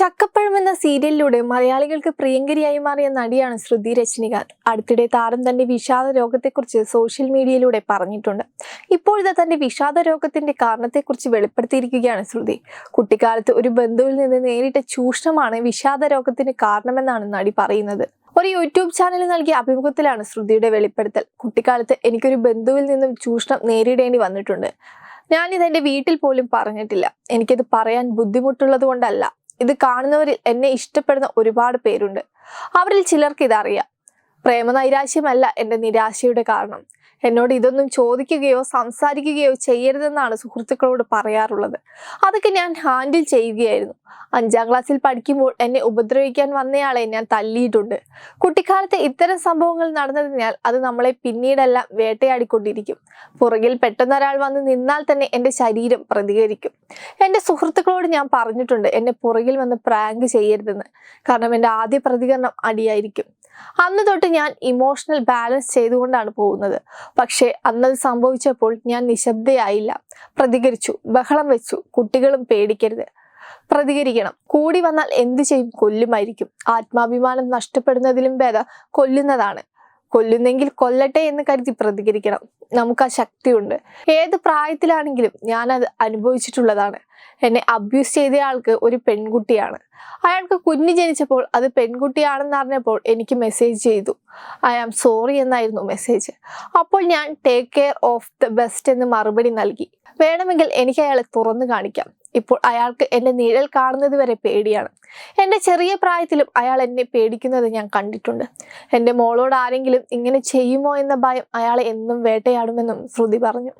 ചക്കപ്പഴം എന്ന സീരിയലിലൂടെ മലയാളികൾക്ക് പ്രിയങ്കരിയായി മാറിയ നടിയാണ് ശ്രുതി രജനികാന്ത്. അടുത്തിടെ താരം തന്റെ വിഷാദ രോഗത്തെക്കുറിച്ച് സോഷ്യൽ മീഡിയയിലൂടെ പറഞ്ഞിട്ടുണ്ട്. ഇപ്പോഴത്തെ തന്റെ വിഷാദ രോഗത്തിന്റെ കാരണത്തെക്കുറിച്ച് വെളിപ്പെടുത്തിയിരിക്കുകയാണ് ശ്രുതി. കുട്ടിക്കാലത്ത് ഒരു ബന്ധുവിൽ നിന്ന് നേരിട്ട ചൂഷണമാണ് വിഷാദ രോഗത്തിന് കാരണമെന്നാണ് നടി പറയുന്നത്. ഒരു യൂട്യൂബ് ചാനലിൽ നൽകിയ അഭിമുഖത്തിലാണ് ശ്രുതിയുടെ വെളിപ്പെടുത്തൽ. കുട്ടിക്കാലത്ത് എനിക്കൊരു ബന്ധുവിൽ നിന്നും ചൂഷണം നേരിടേണ്ടി വന്നിട്ടുണ്ട്. ഞാനിത് എന്റെ വീട്ടിൽ പോലും പറഞ്ഞിട്ടില്ല. എനിക്കത് പറയാൻ ബുദ്ധിമുട്ടുള്ളത് കൊണ്ടല്ല ഇത് കാണുന്നവരിൽ എന്നെ ഇഷ്ടപ്പെടുന്ന ഒരുപാട് പേരുണ്ട്. അവരിൽ ചിലർക്ക് ഇതറിയാം. പ്രേമനൈരാശ്യമല്ല എന്റെ നിരാശയുടെ കാരണം. എന്നോട് ഇതൊന്നും ചോദിക്കുകയോ സംസാരിക്കുകയോ ചെയ്യരുതെന്നാണ് സുഹൃത്തുക്കളോട് പറയാറുള്ളത്. അതൊക്കെ ഞാൻ ഹാൻഡിൽ ചെയ്യുകയായിരുന്നു. അഞ്ചാം ക്ലാസ്സിൽ പഠിക്കുമ്പോൾ എന്നെ ഉപദ്രവിക്കാൻ വന്നയാളെ ഞാൻ തല്ലിയിട്ടുണ്ട്. കുട്ടിക്കാലത്ത് ഇത്തരം സംഭവങ്ങൾ നടന്നതിനാൽ അത് നമ്മളെ പിന്നീടെല്ലാം വേട്ടയാടിക്കൊണ്ടിരിക്കും. പുറകിൽ പെട്ടെന്നൊരാൾ വന്ന് നിന്നാൽ തന്നെ എന്റെ ശരീരം പ്രതികരിക്കും. എന്റെ സുഹൃത്തുക്കളോട് ഞാൻ പറഞ്ഞിട്ടുണ്ട് എന്നെ പുറകിൽ വന്ന് പ്രാങ്ക് ചെയ്യരുതെന്ന്. കാരണം എന്റെ ആദ്യ പ്രതികരണം അടിയായിരിക്കും. അന്ന് തൊട്ട് ഞാൻ ഇമോഷണൽ ബാലൻസ് ചെയ്തുകൊണ്ടാണ് പോകുന്നത്. പക്ഷേ അന്നത് സംഭവിച്ചപ്പോൾ ഞാൻ നിശബ്ദയായില്ല. പ്രതികരിച്ചു ബഹളം വെച്ചു കുട്ടികളും പേടിക്കരുത്. പ്രതികരിക്കണം. കൂടി വന്നാൽ എന്ത് ചെയ്യും? കൊല്ലുമായിരിക്കും. ആത്മാഭിമാനം നഷ്ടപ്പെടുന്നതിലും ഭേദം കൊല്ലുന്നതാണ്. കൊല്ലുന്നെങ്കിൽ കൊല്ലട്ടെ എന്ന് കരുതി പ്രതികരിക്കണം. നമുക്ക് ആ ശക്തിയുണ്ട്. ഏത് പ്രായത്തിലാണെങ്കിലും ഞാനത് അനുഭവിച്ചിട്ടുള്ളതാണ്. എന്നെ അബ്യൂസ് ചെയ്ത ആൾക്ക് ഒരു പെൺകുട്ടിയാണ്. അയാൾക്ക് കുഞ്ഞ് ജനിച്ചപ്പോൾ അത് പെൺകുട്ടിയാണെന്ന് അറിഞ്ഞപ്പോൾ എനിക്ക് മെസ്സേജ് ചെയ്തു. ഐ ആം സോറി എന്നായിരുന്നു മെസ്സേജ് അപ്പോൾ ഞാൻ take care of the best എന്ന് മറുപടി നൽകി. വേണമെങ്കിൽ എനിക്ക് അയാളെ തുറന്നു കാണിക്കാം. ഇപ്പോൾ അയാൾക്ക് എന്റെ നിഴൽ കാണുന്നത് വരെ പേടിയാണ്. എന്റെ ചെറിയ പ്രായത്തിലും അയാൾ എന്നെ പേടിക്കുന്നത് ഞാൻ കണ്ടിട്ടുണ്ട്. എന്റെ മോളോട് ആരെങ്കിലും ഇങ്ങനെ ചെയ്യുമോ എന്ന ഭയം അയാളെ എന്നും വേട്ടയാടുമെന്നും ശ്രുതി പറഞ്ഞു.